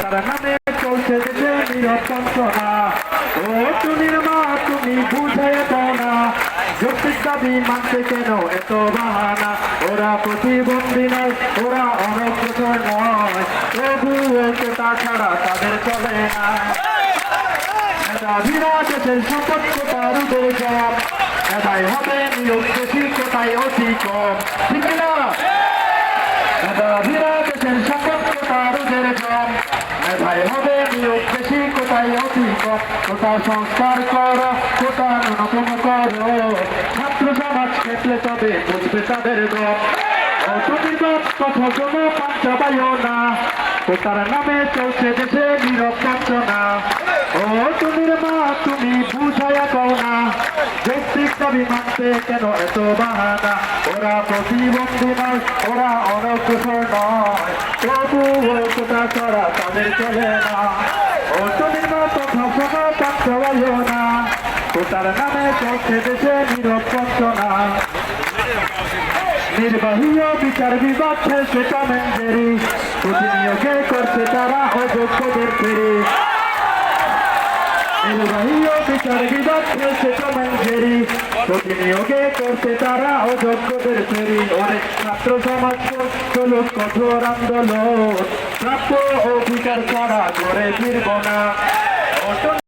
তার নামে চলছে দেশে নীরব ও টুনির মা তুমি বুঝে না। যৌক্তিক দাবি মানতে কেন এত বাহানা? ওরা প্রতিবন্ধী নয়, ওরা অনগ্রসর নয়। তবু তা ছাড়া তাদের চলে না। মেধাবীরা দেশের সম্পদ কোথার উদের জব মেধায় হবে নিয়োগ বেশি কোথায় অতি কম। ঠিক না মেধায় হবে নিয়োগ বেশি, কোথায় অতি কম কোথা সংস্কার করো কোথা ন্যূনতম করো? ছাত্র সমাজ ক্ষেত্রে তবে বুঝবে তাদের গপ কথা পাইও না। কোথার নামে চলছে দেশে নীরব বুঝাইয়া কও না যৌক্তিক দাবি মানতে কেন এত বাহানা? ওরা প্রতিবন্ধী নয়, ওরা অনগ্রসর নয়। তবু কোথা করা তাদের চলে না। ও তুমির মা কথা শোনো পাঞ্চা না। কোথার নামে চলছে দেশে নীরব বঞ্চনা বিচার বিভাগ খেলছে কমেন্টারি প্রতিনিয়োগে করছে তারা অযোগ্যদের ফেরি। নির্বাহী ও বিচার বিভাগ খেলছে কমেন্টারি প্রতিনিয়োগে করছে তারা অযোগ্যদের ফেরি অনেক ছাত্র সমাজ চলো কঠোর আন্দোলন প্রাপ্য অধিকার ছাড়া করে ফিরব না